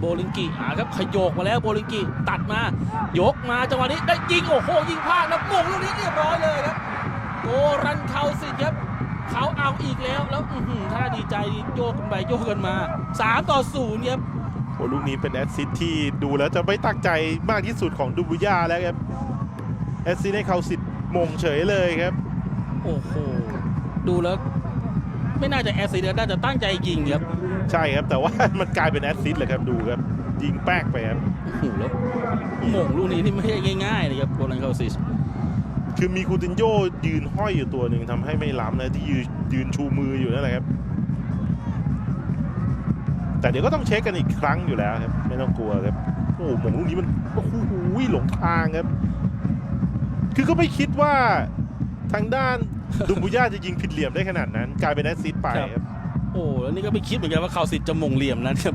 โบลิงกิอ่าครับขยโยกมาแล้วโบลิงกิตัดมา ยกมาจังหวะนี้ได้ยิงโอ้โหยิงพลาดแล้วมงลูกนี้เรียบร้อยเลยครับโกรันเขาสิครับเขาเอาอีกแล้วแล้วอื้อหือถ้าดีใจโยกกันไปโยกกันมา 3 ต่อ0ครับโอ้ลูกนี้เป็นแอสซิสต์ที่ดูแล้วจะไม่ตั้งใจมากที่สุดของดูบุย่าแล้วครับแอสซิสต์ให้เขาสิทธิ์มงเฉยเลยครับ โอ้โหดูแล้ว ไม่น่าจะแอสซิดน่าจะตั้งใจยิงครับ ใช่ครับ แต่ว่ามันกลายเป็นแอสซิสต์เลยครับดูครับ ยิงแป๊กไปครับโอ้โหแล้วมงลูกนี้นี่ไม่ใช่ง่ายๆเลยครับโกรันเขาสิคือมีคูตินโยยืนห้อยอยู่ตัวหนึ่งทำให้ไม่ล้ำนะที่ยืนยืนชูมืออยู่นั่นแหละครับ แต่เดี๋ยวก็ต้องเช็คกันอีกครั้งอยู่แล้วครับ ไม่ต้องกลัวครับโอ้โหหมงลูกนี้มันโอ้โหหลงทางครับ คือก็ไม่คิดว่า ทางด้านดุมบุย่าจะยิงผิดเหลี่ยมได้ขนาดนั้น กลายเป็นแอสซิสต์ไปครับ โอ้แล้วนี่ก็ไม่คิดเหมือนกันว่าเขาสิทธิ์จะมงเหลี่ยมนะครับ